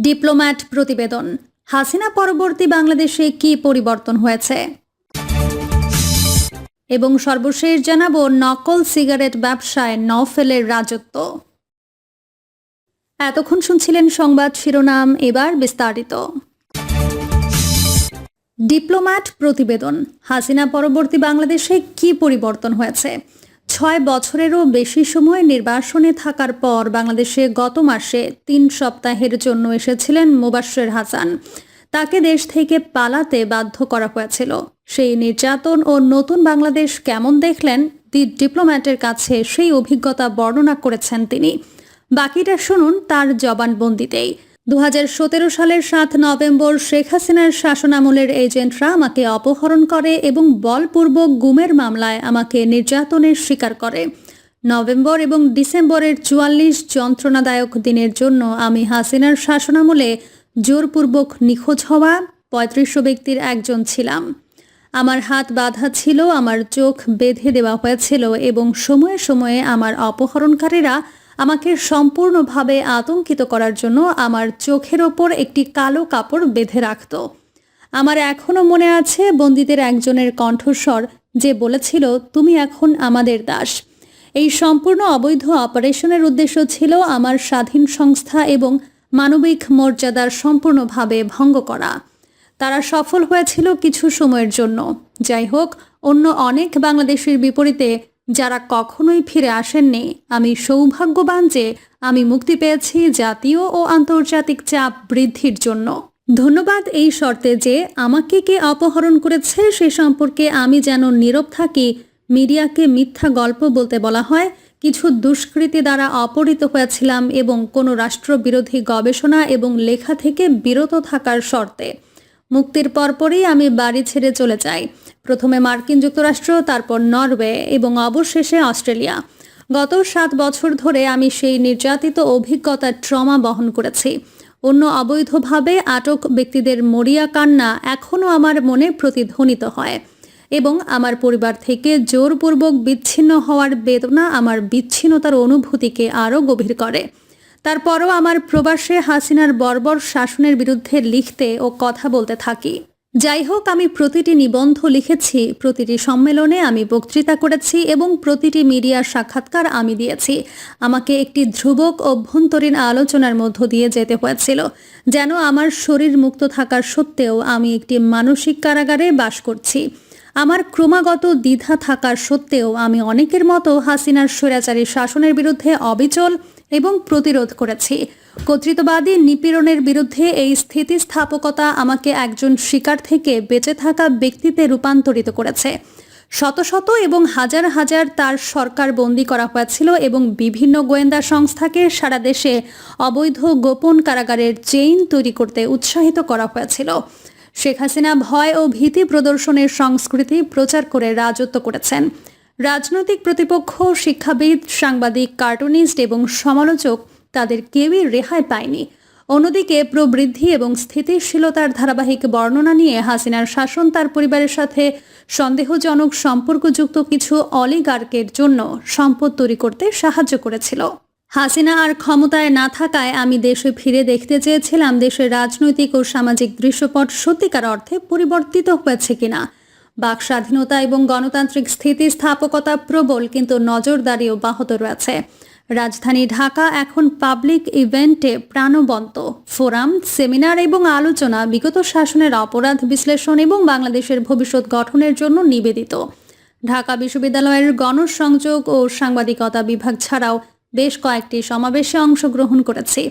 Diplomat প্রতিবেদন। হাসিনা পরবর্তী বাংলাদেশে কি পরিবর্তন হয়েছে? এবং সর্বশেষ জানাব, নকল সিগারেট ব্যবসায় নফেলের রাজত্ব। এতক্ষণ শুনছিলেন সংবাদ শিরোনাম, এবার বিস্তারিত। ডিপ্লোম্যাট প্রতিবেদন। হাসিনা পরবর্তী বাংলাদেশে কি পরিবর্তন হয়েছে? ছয় বছরেরও বেশি সময় নির্বাসনে থাকার পর বাংলাদেশে গত মাসে তিন সপ্তাহের জন্য এসেছিলেন মুবাশ্বের হাসান। তাকে দেশ থেকে পালাতে বাধ্য করা হয়েছিল। সেই নির্যাতন ও নতুন বাংলাদেশ কেমন দেখলেন, দি ডিপ্লোম্যাটের কাছে সেই অভিজ্ঞতা বর্ণনা করেছেন তিনি। বাকিটা শুনুন তার জবানবন্দিতেই। দু হাজার সতেরো সালের সাত নভেম্বর শেখ হাসিনার শাসনামলের এজেন্টরা আমাকে অপহরণ করে এবং বলপূর্বক গুমের মামলায় আমাকে নির্যাতনের শিকার করে। নভেম্বর এবং ডিসেম্বরের চুয়াল্লিশ যন্ত্রণাদায়ক দিনের জন্য আমি হাসিনার শাসনামলে জোরপূর্বক নিখোঁজ হওয়া পঁয়ত্রিশশো ব্যক্তির একজন ছিলাম। আমার হাত বাঁধা ছিল, আমার চোখ বেঁধে দেওয়া হয়েছিল এবং সময়ে সময়ে আমার অপহরণকারীরা আমাকে সম্পূর্ণভাবে আতঙ্কিত করার জন্য আমার চোখের ওপর একটি কালো কাপড় বেঁধে রাখত। আমার এখনও মনে আছে বন্দীদের একজনের কণ্ঠস্বর যে বলেছিল, তুমি এখন আমাদের দাস। এই সম্পূর্ণ অবৈধ অপারেশনের উদ্দেশ্য ছিল আমার স্বাধীন সংস্থা এবং মানবিক মর্যাদার সম্পূর্ণভাবে ভঙ্গ করা। তারা সফল হয়েছিল কিছু সময়ের জন্য। যাই হোক, অন্য অনেক বাংলাদেশের বিপরীতে যারা কখনোই ফিরে আসেননি, আমি সৌভাগ্যবান যে আমি মুক্তি পেয়েছি জাতীয় ও আন্তর্জাতিক চাপ বৃদ্ধির জন্য। ধন্যবাদ এই শর্তে যে আমাকে কে অপহরণ করেছে সে সম্পর্কে আমি যেন নীরব থাকি, মিডিয়াকে মিথ্যা গল্প বলতে বলা হয়। কিছু দুষ্কৃতী দ্বারা অপহৃত হয়েছিলাম এবং কোনো রাষ্ট্রবিরোধী গবেষণা এবং লেখা থেকে বিরত থাকার শর্তে। মুক্তির পরপরই আমি বাড়ি ছেড়ে চলে যাই। প্রথমে মার্কিন যুক্তরাষ্ট্র, তারপর নরওয়ে এবং অবশেষে অস্ট্রেলিয়া। গত সাত বছর ধরে আমি সেই নির্যাতিত অভিজ্ঞতার ট্রমা বহন করেছি। অন্য অবৈধভাবে আটক ব্যক্তিদের মরিয়া কান্না এখনও আমার মনে প্রতিধ্বনিত হয় এবং আমার পরিবার থেকে জোরপূর্বক বিচ্ছিন্ন হওয়ার বেদনা আমার বিচ্ছিন্নতার অনুভূতিকে আরও গভীর করে। তারপরও আমার প্রবাসে হাসিনার বর্বর শাসনের বিরুদ্ধে লিখতে ও কথা বলতে থাকি। যাই হোক, আমি প্রতিটি নিবন্ধ লিখেছি, প্রতিটি সম্মেলনে আমি বক্তৃতা করেছি এবং প্রতিটি মিডিয়ার সাক্ষাৎকার আমি দিয়েছি। আমাকে একটি ধ্রুবক অভ্যন্তরীণ আলোচনার মধ্য দিয়ে যেতে হয়েছিল, যেন আমার শরীর মুক্ত থাকার সত্ত্বেও আমি একটি মানসিক কারাগারে বাস করছি। আমার ক্রমাগত দ্বিধা থাকার সত্ত্বেও আমি অনেকের মতো হাসিনার স্বৈরাচারী শাসনের বিরুদ্ধে অবিচল এবং প্রতিরোধ করেছি। কর্তৃত্ববাদী নিপীড়নের বিরুদ্ধে এই স্থিতিস্থাপকতা আমাকে একজন শিকার থেকে বেঁচে থাকা ব্যক্তিতে রূপান্তরিত করেছে। শত শত এবং হাজার হাজার তার সরকার বন্দী করা হয়েছিল এবং বিভিন্ন গোয়েন্দা সংস্থাকে সারা দেশে অবৈধ গোপন কারাগারের চেইন তৈরি করতে উৎসাহিত করা হয়েছিল। শেখ হাসিনা ভয় ও ভীতি প্রদর্শনের সংস্কৃতি প্রচার করে রাজত্ব করেছেন। রাজনৈতিক প্রতিপক্ষ, শিক্ষাবিদ, সাংবাদিক, কার্টুনিস্ট এবং সমালোচক তাদের কেউই রেহাই পায়নি। অন্যদিকে প্রবৃদ্ধি এবং স্থিতিশীলতার ধারাবাহিক বর্ণনা নিয়ে হাসিনার শাসন তার পরিবারের সাথে সন্দেহজনক সম্পর্কযুক্ত কিছু অলিগার্কের জন্য সম্পদ তৈরি করতে সাহায্য করেছিল। হাসিনা আর ক্ষমতায় না থাকায় আমি দেশে ফিরে দেখতে চেয়েছিলাম দেশের রাজনৈতিক ও সামাজিক দৃশ্যপট সত্যিকার অর্থে পরিবর্তিত হয়েছে কিনা। বাক স্বাধীনতা এবং গণতান্ত্রিক স্থিতিস্থাপকতা প্রবল কিন্তু নজরদারি অব্যাহত রয়েছে। রাজধানী ঢাকা এখন পাবলিক ইভেন্টে প্রাণবন্ত। ফোরাম, সেমিনার এবং আলোচনা, বিগত শাসনের অপরাধ বিশ্লেষণ এবং বাংলাদেশের ভবিষ্যৎ গঠনের জন্য নিবেদিত। ঢাকা বিশ্ববিদ্যালয়ের গণসংযোগ ও সাংবাদিকতা বিভাগ ছাড়াও বেশ কয়েকটি সমাবেশে অংশগ্রহণ করেছি।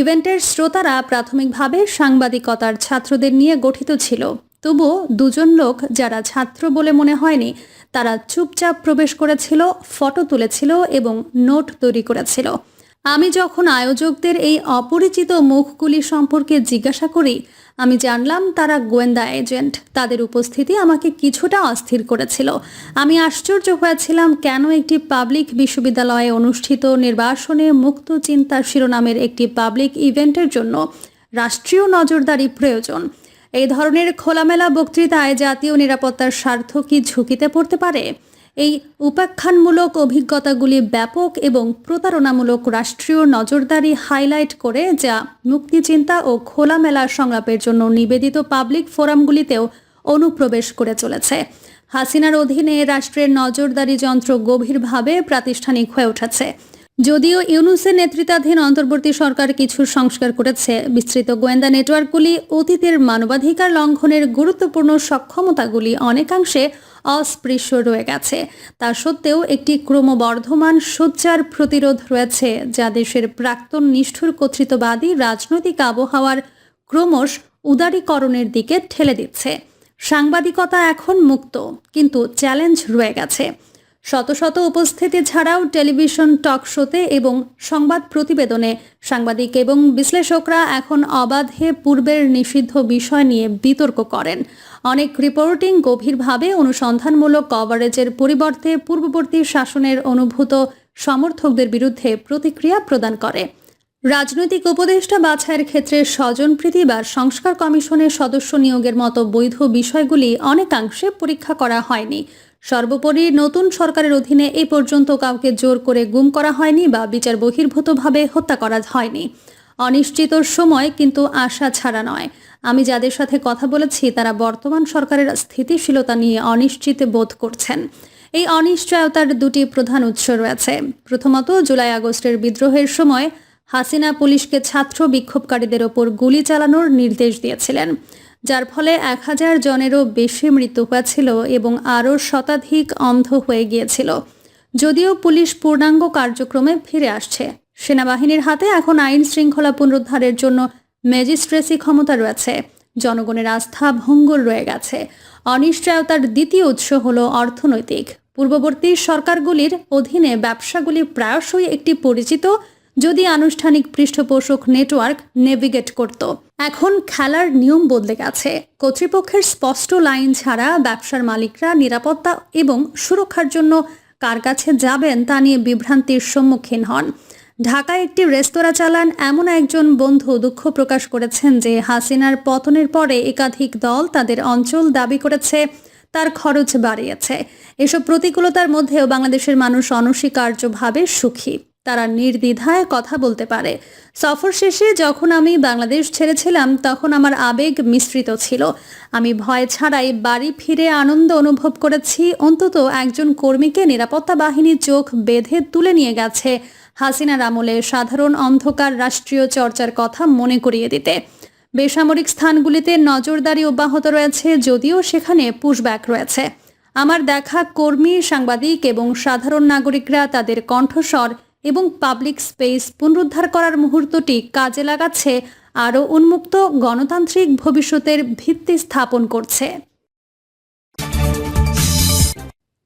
ইভেন্টের শ্রোতারা প্রাথমিকভাবে সাংবাদিকতার ছাত্রদের নিয়ে গঠিত ছিল। তবুও দুজন লোক যারা ছাত্র বলে মনে হয়নি, তারা চুপচাপ প্রবেশ করেছিল, ফটো তুলেছিল এবং নোট তৈরি করেছিল। আমি যখন আয়োজকদের এই অপরিচিত মুখগুলি সম্পর্কে জিজ্ঞাসা করি, আমি জানলাম তারা গোয়েন্দা এজেন্ট। তাদের উপস্থিতি আমাকে কিছুটা অস্থির করেছিল। আমি আশ্চর্য হয়েছিলাম কেন একটি পাবলিক বিশ্ববিদ্যালয়ে অনুষ্ঠিত নির্বাসনে মুক্ত চিন্তা শিরোনামের একটি পাবলিক ইভেন্টের জন্য রাষ্ট্রীয় নজরদারি প্রয়োজন। এই ধরনের খোলামেলা বক্তৃতায় জাতীয় নিরাপত্তার স্বার্থ কি ঝুঁকিতে পড়তে পারে? এই উপাখ্যানমূলক অভিজ্ঞতাগুলি ব্যাপক এবং প্রতারণামূলক রাষ্ট্রীয় নজরদারি হাইলাইট করে, যা মুক্তিচিন্তা ও খোলামেলা সংলাপের জন্য নিবেদিত পাবলিক ফোরামগুলিতেও অনুপ্রবেশ করে চলেছে। হাসিনার অধীনে রাষ্ট্রের নজরদারি যন্ত্র গভীরভাবে প্রাতিষ্ঠানিক হয়ে উঠেছে। যদিও ইউনুসের নেতৃত্বাধীন অন্তর্বর্তী সরকার কিছু সংস্কার করেছে, বিস্তৃত গোয়েন্দা নেটওয়ার্কগুলি অতীতের মানবাধিকার লঙ্ঘনের গুরুত্বপূর্ণ সক্ষমতাগুলি অনেকাংশে অস্পৃশ্য রয়ে গেছে। তা সত্ত্বেও একটি ক্রমবর্ধমান সোচ্চার প্রতিরোধ রয়েছে, যা দেশের প্রাক্তন নিষ্ঠুর কর্তৃত্ববাদী রাজনৈতিক আবহাওয়ার ক্রমশ উদারীকরণের দিকে ঠেলে দিচ্ছে। সাংবাদিকতা এখন মুক্ত, কিন্তু চ্যালেঞ্জ রয়ে গেছে। শত শত উপস্থিতি ছাড়াও টেলিভিশন টক শোতে এবং সংবাদ প্রতিবেদনে সাংবাদিক এবং বিশ্লেষকরা এখন অবাধে পূর্বের নিষিদ্ধ বিষয় নিয়ে বিতর্ক করেন। অনেক রিপোর্টিং গভীরভাবে অনুসন্ধানমূলক কভারেজের পরিবর্তে পূর্ববর্তী শাসনের অনুভূত সমর্থকদের বিরুদ্ধে প্রতিক্রিয়া প্রদান করে। রাজনৈতিক উপদেষ্টা বাছাইয়ের ক্ষেত্রে স্বজনপ্রীতি বা সংস্কার কমিশনের সদস্য নিয়োগের মতো বৈধ বিষয়গুলি অনেকাংশে পরীক্ষা করা হয়নি। সর্বোপরি নতুন সরকারের অধীনে এই পর্যন্ত কাউকে জোর করে গুম করা হয়নি বা বিচার বহির্ভূতভাবে হত্যা করা হয়নি। অনিশ্চিত সময় কিন্তু আশা ছাড়া নয়। আমি যাদের সাথে কথা বলেছি, তারা বর্তমান সরকারের স্থিতিশীলতা নিয়ে অনিশ্চিত বোধ করছেন। এই অনিশ্চয়তার দুটি প্রধান উৎস রয়েছে। প্রথমত, জুলাই আগস্টের বিদ্রোহের সময় হাসিনা পুলিশকে ছাত্র বিক্ষোভকারীদের ওপর গুলি চালানোর নির্দেশ দিয়েছিলেন। যার ফলে এক হাজার জনেরও বেশি মৃত্যু হয়েছিল এবং আরও শতাধিক অন্ধ হয়ে গিয়েছিল। যদিও পুলিশ পূর্ণাঙ্গ কার্যক্রমে ফিরে আসছে। সেনাবাহিনীর হাতে এখন আইন শৃঙ্খলা পুনরুদ্ধারের জন্য ম্যাজিস্ট্রেসি ক্ষমতা রয়েছে। জনগণের আস্থা ভঙ্গুর রয়ে গেছে। অনিশ্চয়তার দ্বিতীয় উৎস হল অর্থনৈতিক। পূর্ববর্তী সরকারগুলির অধীনে ব্যবসাগুলি প্রায়শই একটি পরিচিত যদি আনুষ্ঠানিক পৃষ্ঠপোষক নেটওয়ার্ক নেভিগেট করত। এখন খেলার নিয়ম বদলে গেছে। কর্তৃপক্ষের স্পষ্ট লাইন ছাড়া ব্যবসার মালিকরা নিরাপত্তা এবং সুরক্ষার জন্য কার কাছে যাবেন তা নিয়ে বিভ্রান্তির সম্মুখীন হন। ঢাকায় একটি রেস্তোরাঁ চালান এমন একজন বন্ধু দুঃখ প্রকাশ করেছেন যে হাসিনার পতনের পরে একাধিক দল তাদের অঞ্চল দাবি করেছে, তার খরচ বাড়িয়েছে। এসব প্রতিকূলতার মধ্যেও বাংলাদেশের মানুষ অনস্বীকার্যভাবে সুখী। তারা নির্দ্বিধায় কথা বলতে পারে। সফর শেষে যখন আমি বাংলাদেশ ছেড়েছিলাম, তখন আমার আবেগ মিশ্রিত ছিল। আমি ভয় ছাড়াই বাড়ি ফিরে আনন্দ অনুভব করেছি। অন্তত একজন কর্মীকে নিরাপত্তা বাহিনী চোখ বেঁধে তুলে নিয়ে গেছে হাসিনার আমলে সাধারণ অন্ধকার রাষ্ট্রীয় চর্চার কথা মনে করিয়ে দিতে। বেসামরিক স্থানগুলিতে নজরদারি অব্যাহত রয়েছে, যদিও সেখানে পুশব্যাক রয়েছে। আমার দেখা কর্মী, সাংবাদিক এবং সাধারণ নাগরিকরা তাদের কণ্ঠস্বর এবং পাবলিক স্পেস পুনরুদ্ধার করার মুহূর্তটি কাজে লাগাচ্ছে, আরও উন্মুক্ত গণতান্ত্রিক ভবিষ্যতের ভিত্তি স্থাপন করছে।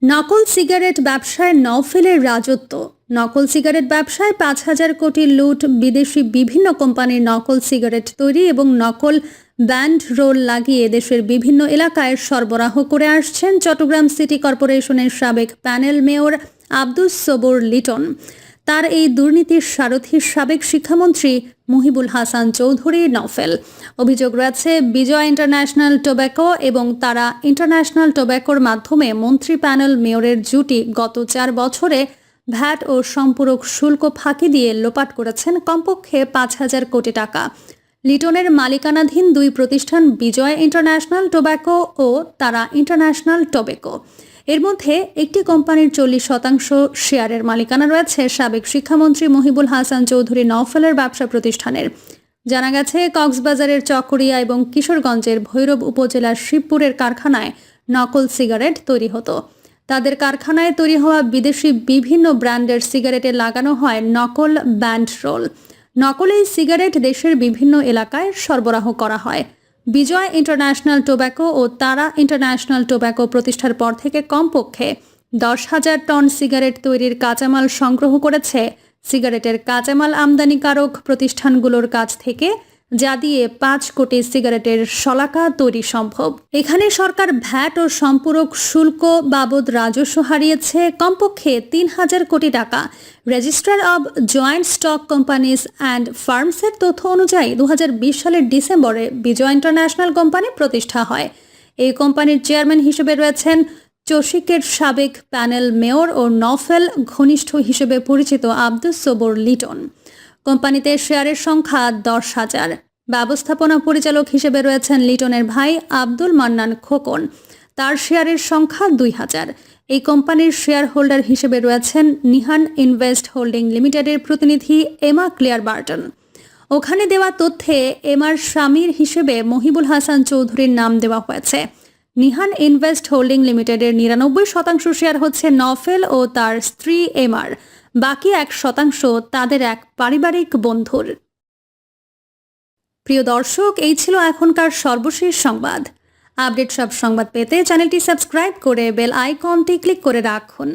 নকল সিগারেট ব্যবসায় নওফেলের রাজত্ব। নকল সিগারেট ব্যবসায় পাঁচ হাজার কোটি লুট বিদেশি বিভিন্ন কোম্পানির নকল সিগারেট তৈরি এবং নকল ব্যান্ড রোল লাগিয়ে দেশের বিভিন্ন এলাকায় সরবরাহ করে আসছেন চট্টগ্রাম সিটি কর্পোরেশনের সাবেক প্যানেল মেয়র আব্দুস সবুর লিটন। তার এই দুর্নীতির সারথী সাবেক শিক্ষামন্ত্রী মুহিবুল হাসান চৌধুরী নফেল। অভিযোগ রয়েছে, বিজয় ইন্টারন্যাশনাল টোব্যাকো এবং তারা ইন্টারন্যাশনাল টোব্যাকোর মাধ্যমে মন্ত্রী প্যানেল মেয়রের জুটি গত চার বছরে ভ্যাট ও সম্পূরক শুল্ক ফাঁকি দিয়ে লোপাট করেছেন কমপক্ষে পাঁচ হাজার কোটি টাকা। লিটনের মালিকানাধীন দুই প্রতিষ্ঠান বিজয় ইন্টারন্যাশনাল টোব্যাকো ও তারা ইন্টারন্যাশনাল টোব্যাকো। এর মধ্যে একটি কোম্পানির চল্লিশ শতাংশ শেয়ারের মালিকানা রয়েছে সাবেক শিক্ষামন্ত্রী মহিবুল হাসান চৌধুরী নওফেলের ব্যবসা প্রতিষ্ঠানের। জানা গেছে, কক্সবাজারের চকরিয়া এবং কিশোরগঞ্জের ভৈরব উপজেলার শিবপুরের কারখানায় নকল সিগারেট তৈরি হতো। তাদের কারখানায় তৈরি হওয়া বিদেশি বিভিন্ন ব্র্যান্ডের সিগারেটে লাগানো হয় নকল ব্যান্ড রোল। নকল এই সিগারেট দেশের বিভিন্ন এলাকায় সরবরাহ করা হয়। বিজয় ইন্টারন্যাশনাল টোব্যাকো ও তারা ইন্টারন্যাশনাল টোব্যাকো প্রতিষ্ঠার পর থেকে কমপক্ষে দশ হাজার টন সিগারেট তৈরির কাঁচামাল সংগ্রহ করেছে। সিগারেটের কাঁচামাল আমদানিকারক প্রতিষ্ঠানগুলোর কাছ থেকে যা দিয়ে পাঁচ কোটি সিগারেটের শলাকা তৈরি সম্ভব। এখানে সরকার ভ্যাট ও সম্পূরক শুল্ক বাবদ রাজস্ব হারিয়েছে কমপক্ষে তিন হাজার কোটি টাকা। Registrar of joint stock companies and ফার্মসের তথ্য অনুযায়ী দু হাজার বিশ সালের ডিসেম্বরে বিজয় ইন্টারন্যাশনাল কোম্পানি প্রতিষ্ঠা হয়। এই কোম্পানির চেয়ারম্যান হিসেবে রয়েছেন চসিকের সাবেক প্যানেল মেয়র ও নফেল ঘনিষ্ঠ হিসেবে পরিচিত আব্দুস সবর লিটন। কোম্পানিতে শেয়ারের সংখ্যা দশ হাজার। ব্যবস্থাপনা পরিচালক হিসেবে রয়েছেন লিটনের ভাই আব্দুল মান্নান খোকন। তার শেয়ারের সংখ্যা দুই হাজার। এই কোম্পানির শেয়ার হোল্ডার হিসেবে রয়েছেন নিহান ইনভেস্ট হোল্ডিং লিমিটেডের প্রতিনিধি এমা ক্লিয়ার বার্টন ওখানে দেওয়া তথ্যে এমার স্বামীর হিসেবে মহিবুল হাসান চৌধুরীর নাম দেওয়া হয়েছে। নিহান ইনভেস্ট হোল্ডিং লিমিটেডের নিরানব্বই শতাংশ শেয়ার হচ্ছে নফেল ও তার স্ত্রী এমার। বাকি এক শতাংশ তাদের এক পারিবারিক বন্ধুর। প্রিয় দর্শক, এই ছিল এখনকার সর্বশেষ সংবাদ। আপডেট সব সংবাদ পেতে চ্যানেলটি সাবস্ক্রাইব করে বেল আইকনটি ক্লিক করে রাখুন।